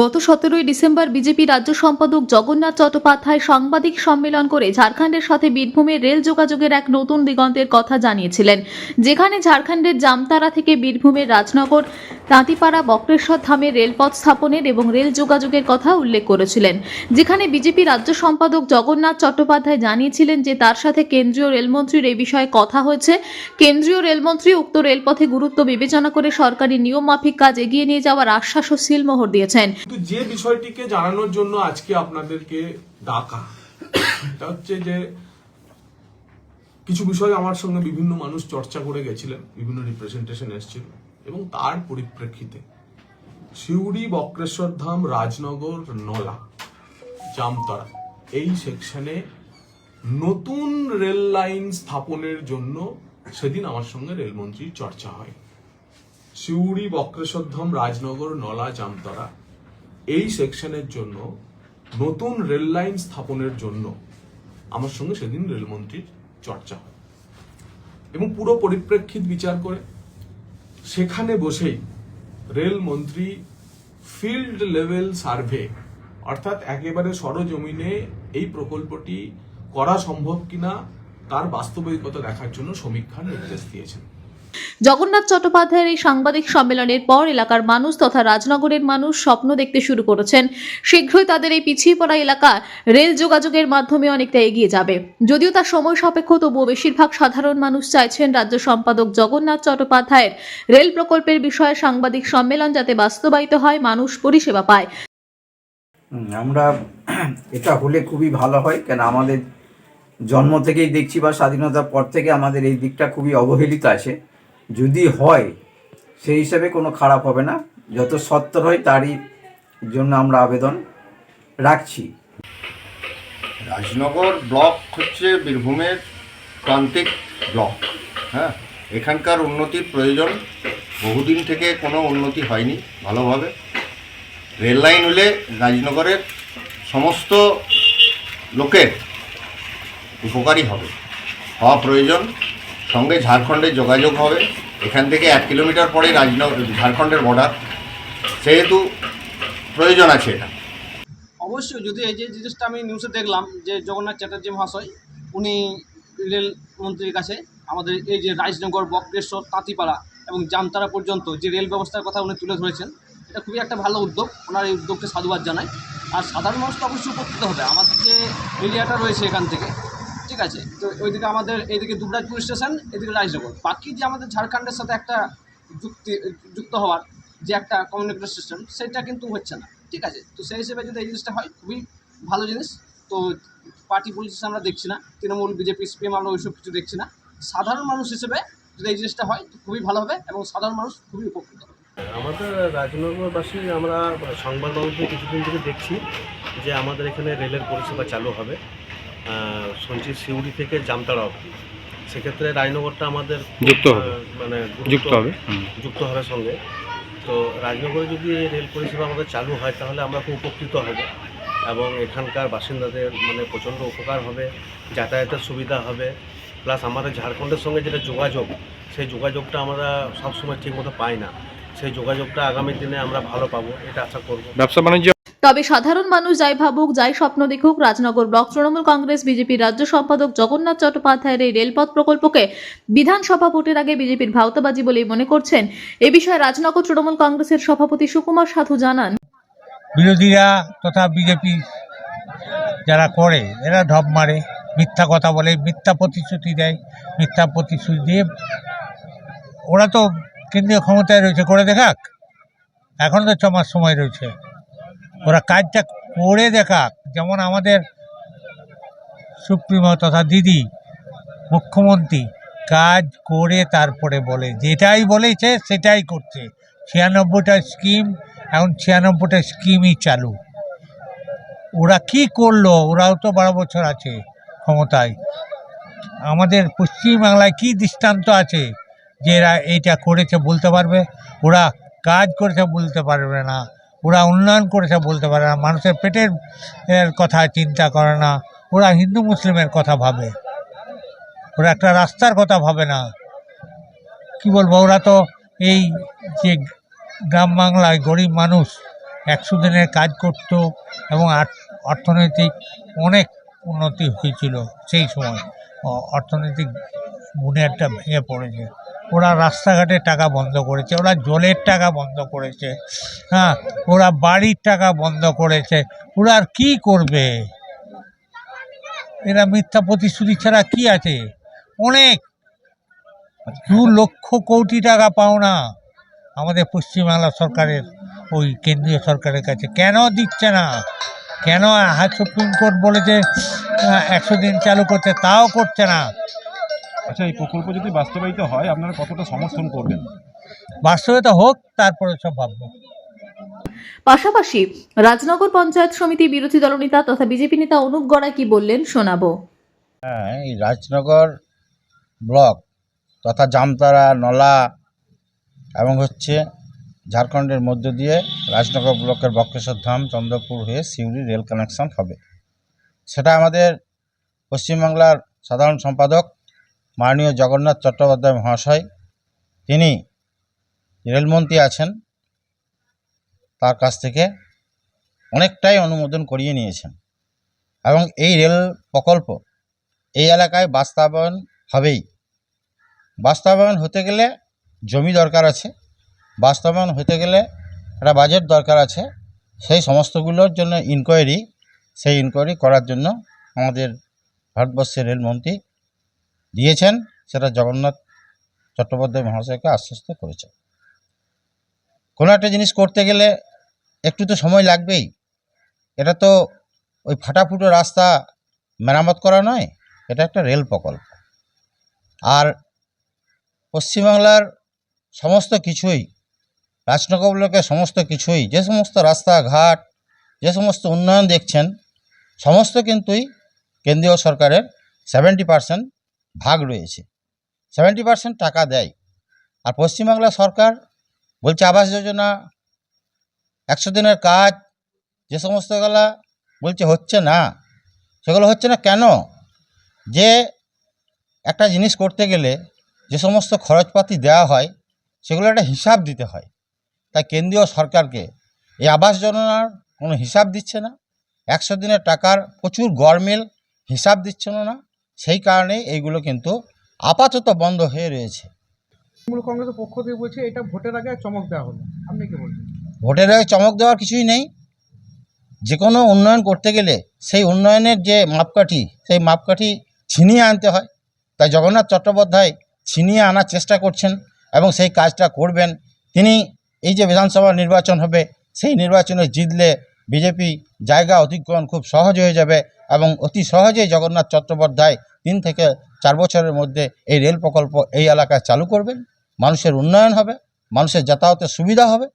গত সতেরোই December BJP রাজ্য সম্পাদক জগন্নাথ চট্টোপাধ্যায় সাংবাদিক সম্মেলন করে ঝাড়খণ্ডের সাথে বীরভূমের রেল যোগাযোগের এক নতুন দিগন্তের কথা জানিয়েছিলেন। যেখানে ঝাড়খণ্ডের জামতারা থেকে বীরভূমের রাজনগর, তাঁতিপাড়া, বক্রেশ্বর ধামে রেলপথ স্থাপনের এবং রেল যোগাযোগের কথা উল্লেখ করেছিলেন। যেখানে বিজেপি রাজ্য সম্পাদক জগন্নাথ চট্টোপাধ্যায় জানিয়েছিলেন যে তার সাথে কেন্দ্রীয় রেলমন্ত্রীর এই বিষয়ে কথা হয়েছে। কেন্দ্রীয় রেলমন্ত্রী উক্ত রেলপথে গুরুত্ব বিবেচনা করে সরকারি নিয়ম মাফিক কাজ এগিয়ে নিয়ে যাওয়ার আশ্বাস ও সিলমোহর দিয়েছেন। কিন্তু যে বিষয়টিকে জানানোর জন্য আজকে আপনাদেরকে ডাকা এটা হচ্ছে যে কিছু বিষয় আমার সঙ্গে বিভিন্ন মানুষ চর্চা করে গেছিলেন, বিভিন্ন রিপ্রেজেন্টেশন এসেছিল এবং তার পরিপ্রেক্ষিতে সিউড়ি, বক্রেশ্বর ধাম, রাজনগর, নলা জামতরা এই সেকশনে নতুন রেল লাইন স্থাপনের জন্য সেদিন আমার সঙ্গে রেলমন্ত্রীর চর্চা হয়। সিউড়ি বক্রেশ্বরধাম রাজনগর, নলা জামতরা এই সেকশনের জন্য, নতুন রেল লাইন স্থাপনের জন্য আমার সঙ্গে সেদিন রেলমন্ত্রীর চর্চা হয়। এবং পুরো পরিপ্রেক্ষিত বিচার করে, সেখানে বসেই রেলমন্ত্রী ফিল্ড লেভেল সার্ভে অর্থাৎ একেবারে সরজমিনে এই প্রকল্পটি করা সম্ভব কিনা, তার বাস্তবিকতা দেখার জন্য সমীক্ষার নির্দেশ দিয়েছেন। জগন্নাথ চট্টোপাধ্যায়ের এই সাংবাদিক সম্মেলনের পর এলাকার মানুষ তথা রাজনগরের মানুষ স্বপ্ন দেখতে শুরু করেছেন। শীঘ্রই তাদের এই পিছিয়ে পড়া এলাকা রেল যোগাযোগের মাধ্যমে অনেকটা এগিয়ে যাবে। যদিও তার সময় সাপেক্ষ, তবুও বেশিরভাগ সাধারণ মানুষ চাইছেন রাজ্য সম্পাদক জগন্নাথ চট্টোপাধ্যায়ের রেল প্রকল্পের বিষয়ে সাংবাদিক সম্মেলন যাতে বাস্তবায়িত হয়, মানুষ পরিষেবা পায়। আমরা এটা হলে খুবই ভালো হয়, কেন আমাদের জন্ম থেকেই দেখছি বা স্বাধীনতার পর থেকে আমাদের এই দিকটা খুবই অবহেলিত আছে। যদি হয়, সেই হিসাবে কোনো খারাপ হবে না। যত সত্তর হয়, তারই জন্য আমরা আবেদন রাখছি। রাজনগর ব্লক হচ্ছে বীরভূমের প্রান্তিক ব্লক হ্যাঁ? এখানকার উন্নতির প্রয়োজন বহুদিন থেকে কোনো উন্নতি হয়নি ভালোভাবে। রেল লাইন হলে রাজনগরের সমস্ত লোকের উপকারী হবে। হওয়া প্রয়োজন। সঙ্গে ঝাড়খণ্ডের যোগাযোগ হবে। এখান থেকে এক কিলোমিটার পরে রাজনগর, ঝাড়খণ্ডের বর্ডার সেহেতু প্রয়োজন আছে এটা। অবশ্যই, যদি এই যে জিনিসটা আমি নিউজে দেখলাম যে জগন্নাথ চ্যাটার্জি মহাশয়, উনি রেল মন্ত্রীর কাছে আমাদের এই যে রাজনগর, বক্রেশ্বর, তাঁতিপাড়া এবং জামতারা পর্যন্ত যে রেল ব্যবস্থার কথা উনি তুলে ধরেছেন, এটা খুবই একটা ভালো উদ্যোগ। ওনার এই উদ্যোগকে সাধুবাদ জানাই। আর সাধারণ মানুষ তো অবশ্যই উপকৃত হবে। আমাদের যে এরিয়াটা রয়েছে এখান থেকে ঠিক আছে, তো ওইদিকে আমাদের এইদিকে দুবরাজপুর স্টেশন, এদিকে রাজনগর বাকি যে আমাদের ঝাড়খণ্ডের সাথে একটা যুক্তি, যুক্ত হওয়ার যে একটা কমিউনিকেশন সিস্টেম সেটা কিন্তু হচ্ছে না, ঠিক আছে? তো সেই হিসেবে যদি এই জিনিসটা হয়, খুবই ভালো জিনিস। তো পার্টি পলিটিক্স আমরা দেখছি না, তৃণমূল, বিজেপি, সিপিএম, আমরা ওইসব কিছু দেখছি না। সাধারণ মানুষ হিসেবে যদি এই জিনিসটা হয়, তো খুবই ভালো হবে এবং সাধারণ মানুষ খুবই উপকৃত হবে। আমাদের রাজনগরবাসী আমরা সংবাদ মাধ্যমে কিছুদিন থেকে দেখছি যে আমাদের এখানে রেলের পরিষেবা চালু হবে। শুনছি সিউড়ি থেকে জামতাড়া অবধি। সেক্ষেত্রে রাজনগরটা আমাদের যুক্ত মানে যুক্ত হবে। যুক্ত হবে সঙ্গে। তো রাজনগরে যদি রেল পরিষেবা আমাদের চালু হয় তাহলে আমরা খুব উপকৃত হব। এবং এখানকার বাসিন্দাদের মানে প্রচণ্ড উপকার হবে যাতায়াতের সুবিধা হবে। প্লাস আমাদের ঝাড়খণ্ডের সঙ্গে যেটা যোগাযোগ সেই যোগাযোগটা আমরা সবসময় ঠিকমতো পাই না। সেই যোগাযোগটা আগামী দিনে আমরা ভালো পাবো এটা আশা করব। ব্যবসা বাণিজ্য তবে সাধারণ মানুষ যাই ভাবুক, যাই স্বপ্ন দেখুক, রাজনগর ব্লক তৃণমূল কংগ্রেস, বিজেপির রাজ্য সম্পাদক জগন্নাথ চট্টোপাধ্যায়ের এই রেলপথ প্রকল্পকে বিধানসভা ভোটের আগে বিজেপির ভাওতাবাজি বলেই মনে করছেন। এ বিষয়ে রাজনগর তৃণমূল কংগ্রেসের সভাপতি সুকুমার সাধু জানান। বিরোধীরা তথা বিজেপি যারা করে, এরা ঢপ মারে, মিথ্যা কথা বলে, মিথ্যা প্রতিশ্রুতি দেয়, মিথ্যা প্রতিশ্রুতি দিয়ে ওরা তো কেন্দ্রীয় ক্ষমতায় রয়েছে, করে দেখাক। এখন তো ছ মাস সময় রয়েছে। ওরা কাজটা করে দেখাক। যেমন আমাদের সুপ্রিমো তথা দিদি, মুখ্যমন্ত্রী, কাজ করে তারপরে বলে। যেটাই বলেছে সেটাই করছে। ছিয়ানব্বইটা স্কিম, এখন ছিয়ানব্বইটা স্কিমই চালু। ওরা কি করল? ওরাও তো বারো বছর আছে ক্ষমতায়। আমাদের পশ্চিমবাংলায় কি দৃষ্টান্ত আছে যে এরা এইটা করেছে বলতে পারবে? ওরা কাজ করেছে বলতে পারবে না। ওরা উন্নয়ন করেছে বলতে পারে না। মানুষের পেটের, এর কথা চিন্তা করে না। ওরা হিন্দু মুসলিমের কথা ভাবে। ওরা একটা রাস্তার কথা ভাবে না। কি বলব, ওরা তো এই যে গ্রাম বাংলায় গরিব মানুষ, একশো দিনের কাজ করত এবং অর্থনৈতিক অনেক উন্নতি হয়েছিল সেই সময়। অর্থনৈতিক অর্থনৈতিক একটা ভেঙে পড়েছে। ওরা রাস্তাঘাটের টাকা বন্ধ করেছে, ওরা জলের টাকা বন্ধ করেছে হ্যাঁ ওরা বাড়ির টাকা বন্ধ করেছে, ওরা আর কী করবে? এরা মিথ্যা প্রতিশ্রুতি ছাড়া কি আছে? অনেক। দু লক্ষ কোটি টাকা পাওনা আমাদের পশ্চিমবাংলা সরকারের, ওই কেন্দ্রীয় সরকারের কাছে। কেন দিচ্ছে না? কেন সুপ্রিম কোর্ট বলেছে একশো দিন চালু করতে? তাও করছে না। আচ্ছা এই প্রকল্প যদি বাস্তবায়িত হয় আপনারা কতটা সমর্থন করবেন? বাস্তবতা হোক তারপরে সব ভাববো। পাশাপাশি রাজনগর পঞ্চায়েত সমিতি বিরোধী দলনেতা তথা বিজেপি নেতা অনুপ গড়াই কি বললেন শোনাবো। হ্যাঁ এই রাজনগর ব্লক তথা জামতারা নলা এবং হচ্ছে ঝাড়খণ্ডের মধ্য দিয়ে রাজনগর ব্লকের বক্রেশ্বর ধাম চন্দ্রপুর হয়ে সিউড়ি রেল কানেকশন হবে। সেটা আমাদের পশ্চিমবাংলার সাধারণ সম্পাদক মাননীয় জগন্নাথ চট্টোপাধ্যায় মহাশয়, তিনি রেলমন্ত্রী আছেন, তার কাছ থেকে অনেকটাই অনুমোদন করিয়ে নিয়েছেন। এবং এই রেল প্রকল্প এই এলাকায় বাস্তবায়ন হবেই। বাস্তবায়ন হতে গেলে জমি দরকার আছে, বাস্তবায়ন হতে গেলে একটা বাজেট দরকার আছে, সেই সমস্তগুলোর জন্য ইনকোয়ারি সেই ইনকোয়ারি করার জন্য আমাদের ভারতবর্ষের রেলমন্ত্রী দিয়েছেন, সেটা জগন্নাথ চট্টোপাধ্যায় মহাশয়কে আশ্বস্ত করেছে কোনো একটা জিনিস করতে গেলে একটু তো সময় লাগবেই। এটা তো ওই ফাটাফুটো রাস্তা মেরামত করা নয়, এটা একটা রেল প্রকল্প। আর পশ্চিমবাংলার সমস্ত কিছুই রাজনগর সমস্ত কিছুই, যে সমস্ত রাস্তাঘাট, যে সমস্ত উন্নয়ন দেখছেন, সমস্ত কিন্তুই কেন্দ্রীয় সরকারের সেভেন্টি পার্সেন্ট ভাগ রয়েছে। সেভেন্টি পার্সেন্ট টাকা দেয়। আর পশ্চিমবাংলা সরকার বলছে আবাস যোজনা, একশো দিনের কাজ, যে সমস্তগুলা বলছে হচ্ছে না, সেগুলো হচ্ছে না কেন? যে একটা জিনিস করতে গেলে যে সমস্ত খরচপাতি দেওয়া হয় সেগুলো একটা হিসাব দিতে হয়। তাই কেন্দ্রীয় সরকারকে এই আবাস যোজনার কোনো হিসাব দিচ্ছে না। একশো দিনের টাকার প্রচুর গরমিল হিসাব দিচ্ছে না। সেই কারণেই এইগুলো কিন্তু আপাতত বন্ধ হয়ে রয়েছে। তৃণমূল কংগ্রেসের পক্ষ থেকে বলছে এটা ভোটের আগে চমক দেওয়া হলো। আপনি কি বলছেন ভোটের আগে চমক দেওয়ার কিছুই নেই। যে কোনো উন্নয়ন করতে গেলে সেই উন্নয়নের যে মাপকাঠি সেই মাপকাঠি ছিনিয়ে আনতে হয়। তাই জগন্নাথ চট্টোপাধ্যায় ছিনিয়ে আনার চেষ্টা করছেন এবং সেই কাজটা করবেন। তিনি এই যে বিধানসভা নির্বাচন হবে সেই নির্বাচনে জিতলে বিজেপি জায়গা অধিগ্রহণ খুব সহজ হয়ে যাবে এবং অতি সহজেই জগন্নাথ চট্টোপাধ্যায় তিন থেকে চার বছরের মধ্যে এই রেল প্রকল্প এই এলাকায় চালু করবেন। মানুষের উন্নয়ন হবে, মানুষের যাতায়াতের সুবিধা হবে।